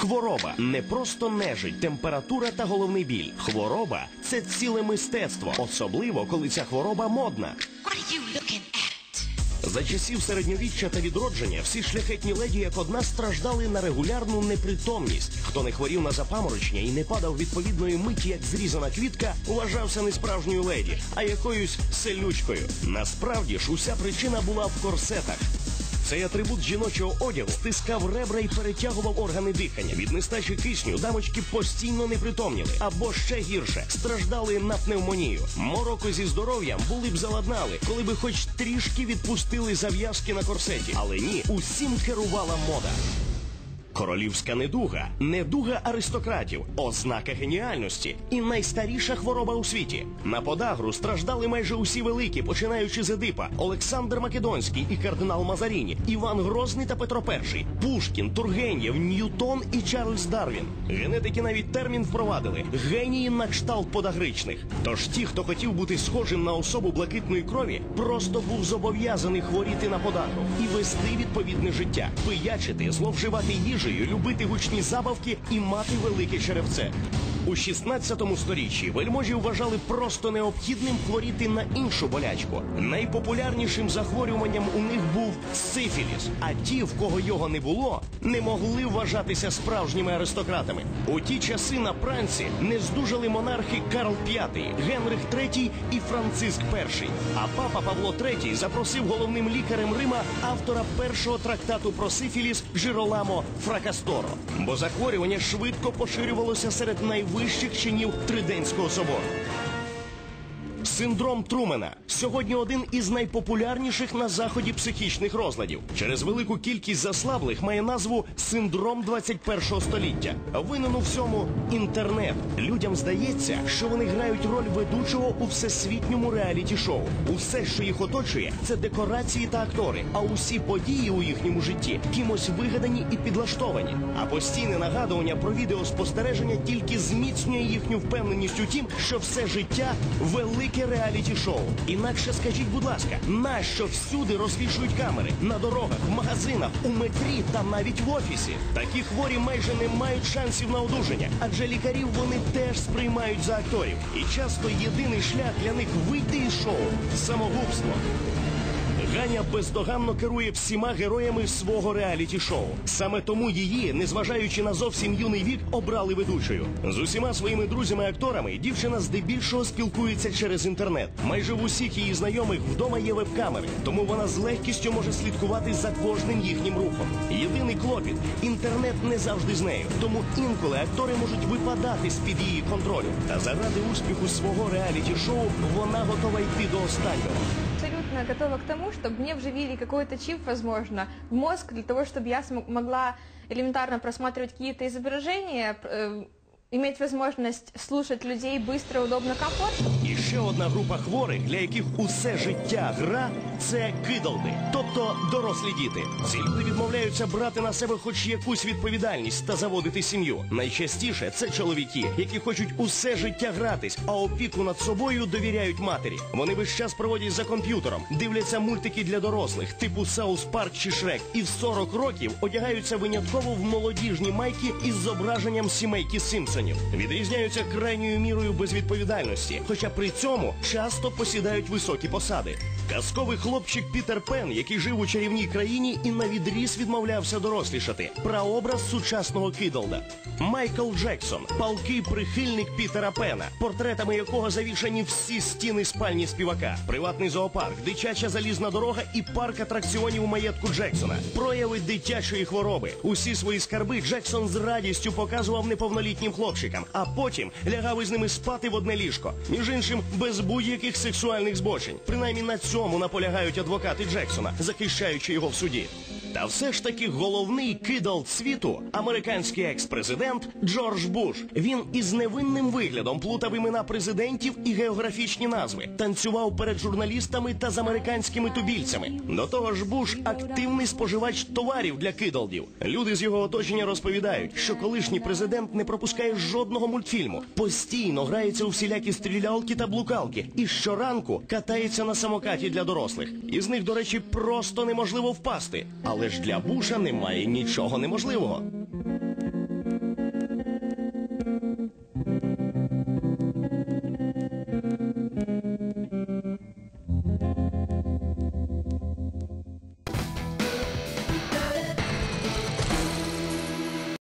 Хвороба не просто нежить, температура та головний біль. Хвороба це ціле мистецтво, особливо коли ця хвороба модна. За часів середньовіччя та відродження всі шляхетні леді як одна страждали на регулярну непритомність. Хто не хворів на запаморочення і не падав відповідної миті, як зрізана квітка, вважався не справжньою леді, а якоюсь селючкою. Насправді ж уся причина була в корсетах. Цей атрибут жіночого одягу стискав ребра і перетягував органи дихання. Від нестачі кисню дамочки постійно непритомніли або ще гірше страждали на пневмонію. Мороко зі здоров'ям були б заладнали, коли би хоч трішки відпустили зав'язки на корсеті. Але ні, усім керувала мода. Королівська недуга, недуга аристократів, ознака геніальності і найстаріша хвороба у світі. На подагру страждали майже усі великі, починаючи з Едипа, Олександр Македонський і кардинал Мазаріні, Іван Грозний та Петро І, Пушкін, Тургенєв, Ньютон і Чарльз Дарвін. Генетики навіть термін впровадили генії на кшталт подагричних. Тож ті, хто хотів бути схожим на особу блакитної крові, просто був зобов'язаний хворіти на подагру і вести відповідне життя, пиячити, зловживати їжею, любити гучні забавки і мати велике черевце. У 16 сторіччі вельможі вважали просто необхідним хворіти на іншу болячку. Найпопулярнішим захворюванням у них був сифіліс. А ті, в кого його не було, не могли вважатися справжніми аристократами. У ті часи на пранці не здужали монархи Карл V, Генрих III і Франциск І. А папа Павло III запросив головним лікарем Рима автора першого трактату про сифіліс Жироламо Фракасторо. Бо захворювання швидко поширювалося серед найвищих чинів Триденського собору. Синдром Трумена сьогодні один із найпопулярніших на заході психічних розладів. Через велику кількість заслаблих має назву синдром 21-го століття. Винен у всьому інтернет. Людям здається, що вони грають роль ведучого у всесвітньому реаліті-шоу. Усе, що їх оточує, це декорації та актори. А усі події у їхньому житті кимось вигадані і підлаштовані. А постійне нагадування про відеоспостереження тільки зміцнює їхню впевненість у тім, що все життя велике реаліті-шоу. Інакше скажіть, будь ласка, нащо всюди розвішують камери на дорогах, в магазинах, у метрі та навіть в офісі? Такі хворі майже не мають шансів на одужання, адже лікарів вони теж сприймають за акторів. І часто єдиний шлях для них вийти із шоу самогубство. Ганя бездоганно керує всіма героями свого реаліті-шоу. Саме тому її, незважаючи на зовсім юний вік, обрали ведучою. З усіма своїми друзями-акторами дівчина здебільшого спілкується через інтернет. Майже в усіх її знайомих вдома є веб-камери, тому вона з легкістю може слідкувати за кожним їхнім рухом. Єдиний клопіт інтернет не завжди з нею. Тому інколи актори можуть випадати з під її контролю. Та заради успіху свого реаліті-шоу вона готова йти до останнього. Абсолютно готова к тому, чтобы мне вживили какой-то чип, возможно, в мозг для того, чтобы я см- могла элементарно просматривать какие-то изображения, э, иметь возможность слушать людей быстро, удобно, комфортно. І ще одна група хворих, для яких усе життя гра це кидалди, тобто дорослі діти. Ці люди відмовляються брати на себе хоч якусь відповідальність та заводити сім'ю. Найчастіше це чоловіки, які хочуть усе життя гратись, а опіку над собою довіряють матері. Вони весь час проводять за комп'ютером, дивляться мультики для дорослих, типу Саус Парк чи Шрек, і в 40 років одягаються винятково в молодіжні майки із зображенням сімейки Симпсонів. Відрізняються крайньою мірою безвідповідальності, хоча при цьому часто посідають високі посади. Казковий хлопчик Пітер Пен, який жив у чарівній країні і на відріз відмовлявся дорослішати. Прообраз сучасного кидалда. Майкл Джексон, палкий прихильник Пітера Пена, портретами якого завішані всі стіни спальні співака, приватний зоопарк, дитяча залізна дорога і парк атракціонів у маєтку Джексона. Прояви дитячої хвороби. Усі свої скарби Джексон з радістю показував неповнолітнім хлопчикам, а потім лягав із ними спати в одне ліжко. Між іншим, без будь-яких сексуальних збочень. Принаймні на цьому наполягають адвокати Джексона, захищаючи його в суді. Та все ж таки головний кидал світу американський екс-президент Джордж Буш. Він із невинним виглядом плутав імена президентів і географічні назви, танцював перед журналістами та з американськими тубільцями. До того ж, Буш активний споживач товарів для кидалдів. Люди з його оточення розповідають, що колишній президент не пропускає жодного мультфільму, постійно грається у всілякі стрілялки та блукалки, і щоранку катається на самокаті для дорослих. Із них, до речі, просто неможливо впасти. Але ж для Буша немає нічого неможливого.